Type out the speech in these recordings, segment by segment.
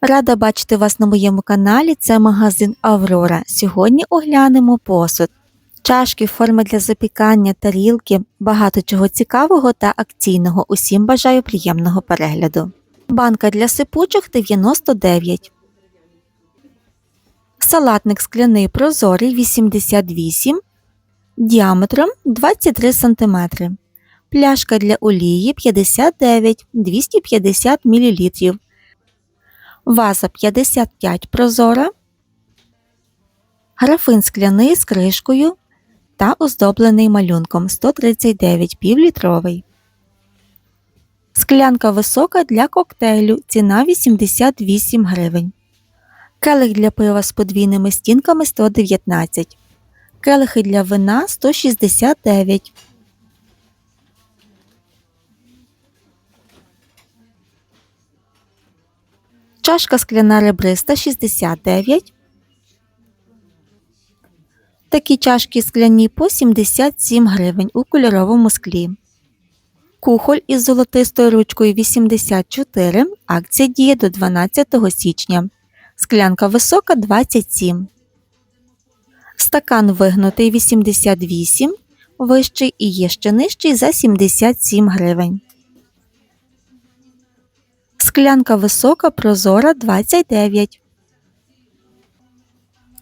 Рада бачити вас на моєму каналі. Це магазин Аврора. Сьогодні оглянемо посуд. Чашки, форми для запікання, тарілки, багато чого цікавого та акційного. Усім бажаю приємного перегляду. Банка для сипучих 99. Салатник скляний прозорий 88 діаметром 23 см. Пляшка для олії 59 250 мл. Ваза 55 прозора. Графин скляний з кришкою та оздоблений малюнком 139 півлітровий. Склянка висока для коктейлю. Ціна 88 гривень. Келих для пива з подвійними стінками 119. Келихи для вина 169. Чашка скляна ребриста 69. Такі чашки скляні по 77 гривень у кольоровому склі. Кухоль із золотистою ручкою 84. Акція діє до 12 січня. Склянка висока 27. Стакан вигнутий 88. Вищий і є ще нижчий за 77 гривень. Склянка висока прозора 29.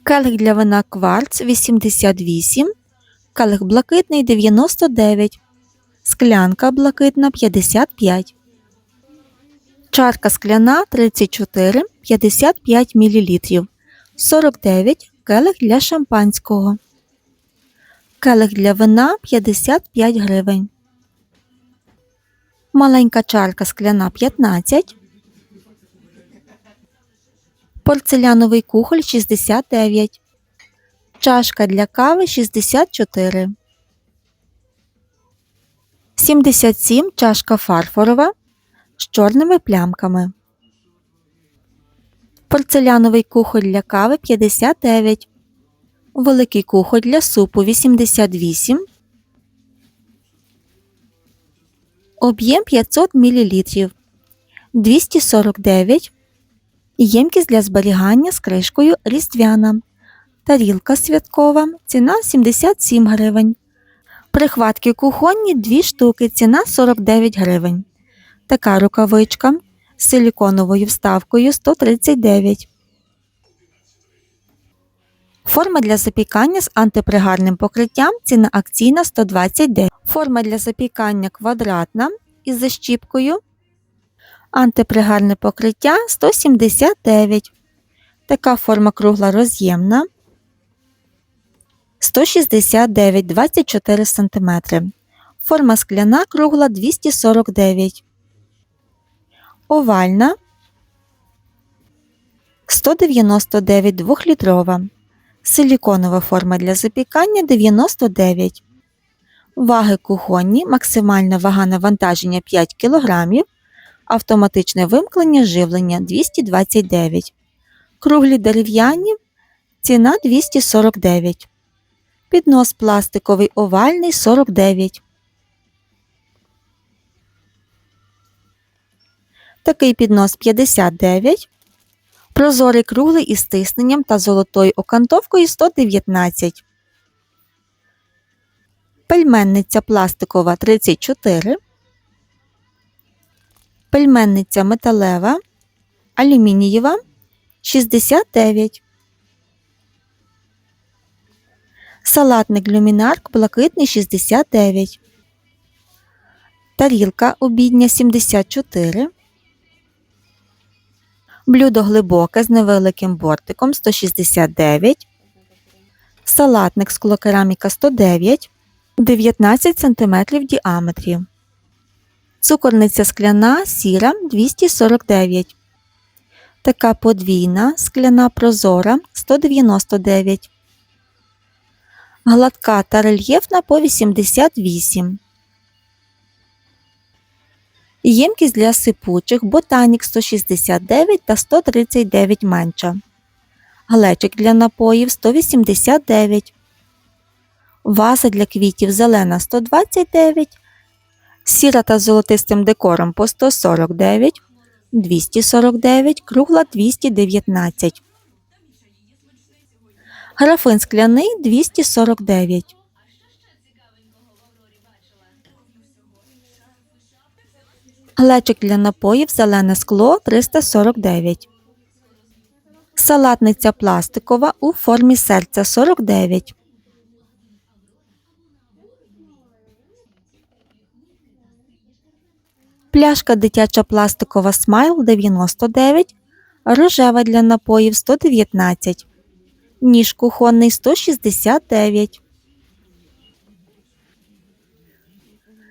Келих для вина кварц 88. Келих блакитний 99. Склянка блакитна 55. Чарка скляна 34 55 мл. 49 келих для шампанського. Келих для вина 55 гривень. Маленька чарка скляна 15. Порцеляновий кухоль 69. Чашка для кави 64. 77 чашка фарфорова з чорними плямками. Порцеляновий кухоль для кави 59. Великий кухоль для супу 88. Об'єм 500 мл. 249. Ємкість для зберігання з кришкою різдвяна. Тарілка святкова. Ціна 77 гривень. Прихватки кухонні 2 штуки. Ціна 49 гривень. Така рукавичка з силіконовою вставкою 139. Форма для запікання з антипригарним покриттям. Ціна акційна 129. Форма для запікання квадратна із защіпкою. Антипригарне покриття 179. Така форма кругла роз'ємна 169 24 см. Форма скляна кругла 249. Овальна 199 2-літрова. Силіконова форма для запікання 99. Ваги кухонні. Максимальна вага навантаження 5 кг. Автоматичне вимкнення живлення 229. Круглі дерев'яні. Ціна 249. Піднос пластиковий овальний 49. Такий піднос 59. Прозорий круглий із тисненням та золотою окантовкою 119. Пельменниця пластикова 34. Пельменниця металева. Алюмінієва 69. Салатник люмінарк блакитний 69. Тарілка обідня 74. Блюдо глибоке з невеликим бортиком 169. Салатник склокераміка 109. 19 см діаметрі. Цукорниця скляна сіра 249. Така подвійна скляна прозора 199. Гладка та рельєфна по 88. Ємкість для сипучих ботанік 169 та 139 менша. Глечик для напоїв 189. Ваза для квітів зелена 129. Сіра та з золотистим декором по 149. 249, кругла 219. Графин скляний 249. Глечик для напоїв зелене скло 349. Салатниця пластикова у формі серця 49. Пляшка дитяча пластикова смайл 99. Рожева для напоїв 119. Ніж кухонний 169.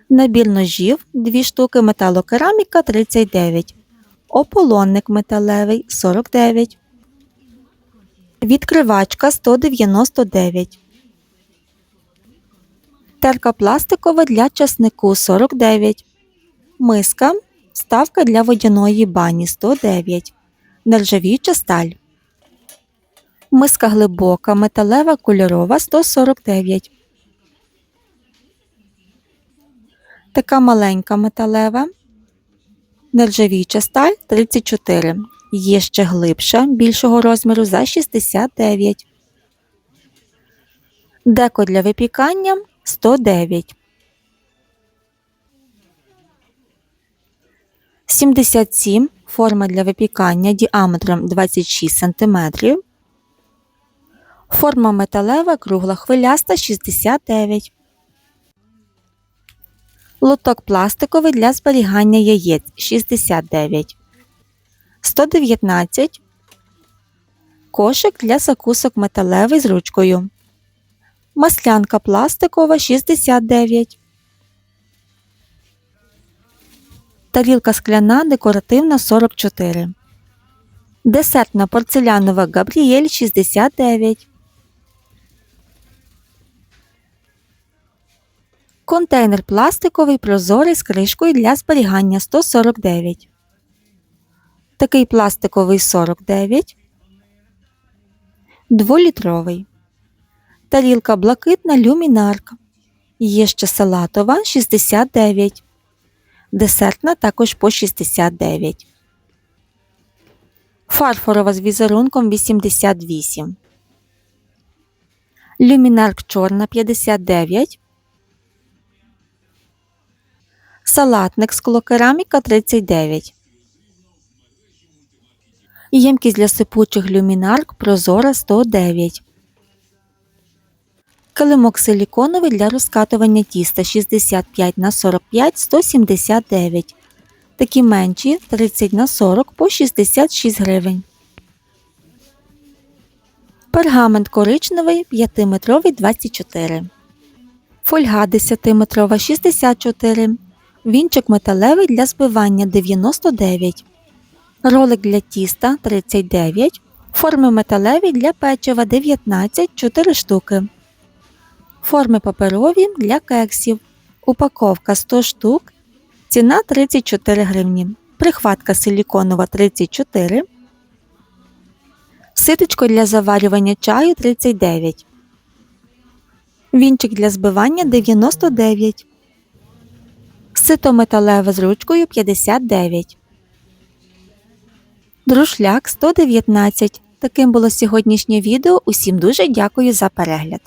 Набір ножів 2 штуки металокераміка 39. Ополонник металевий 49. Відкривачка 199. Терка пластикова для часнику 49. Миска. Ставка для водяної бані 109. Нержавіюча сталь. Миска глибока, металева кольорова 149. Така маленька металева. Нержавіюча сталь 34. Є ще глибша, більшого розміру за 69. Деко для випікання 109. 77. Форма для випікання діаметром 26 см. Форма металева кругла хвиляста 69. Лоток пластиковий для зберігання яєць 69. 119. Кошик для закусок металевий з ручкою. Маслянка пластикова 69. Тарілка скляна декоративна 44. Десертна порцелянова Габріель 69. Контейнер пластиковий прозорий з кришкою для зберігання 149. Такий пластиковий 49. Дволітровий. Тарілка блакитна люмінарк. Є ще салатова 69. Десертна також по 69. Фарфорова з візерунком 88. Люмінарк чорна 59. Салатник склокераміка 39. Ємкість для сипучих люмінарк прозора 109. Килимок силіконовий для розкатування тіста 65 на 45 179. Такі менші 30 на 40 по 66 гривень. Пергамент коричневий 5-метровий 24. Фольга 10-метрова 64. Вінчик металевий для збивання 99. Ролик для тіста 39. Форми металеві для печива 19 4 штуки. Форми паперові для кексів. Упаковка 100 штук. Ціна 34 гривні. Прихватка силіконова 34. Ситочко для заварювання чаю 39. Вінчик для збивання 99. Сито металеве з ручкою 59. Друшляк 119. Таким було сьогоднішнє відео. Усім дуже дякую за перегляд.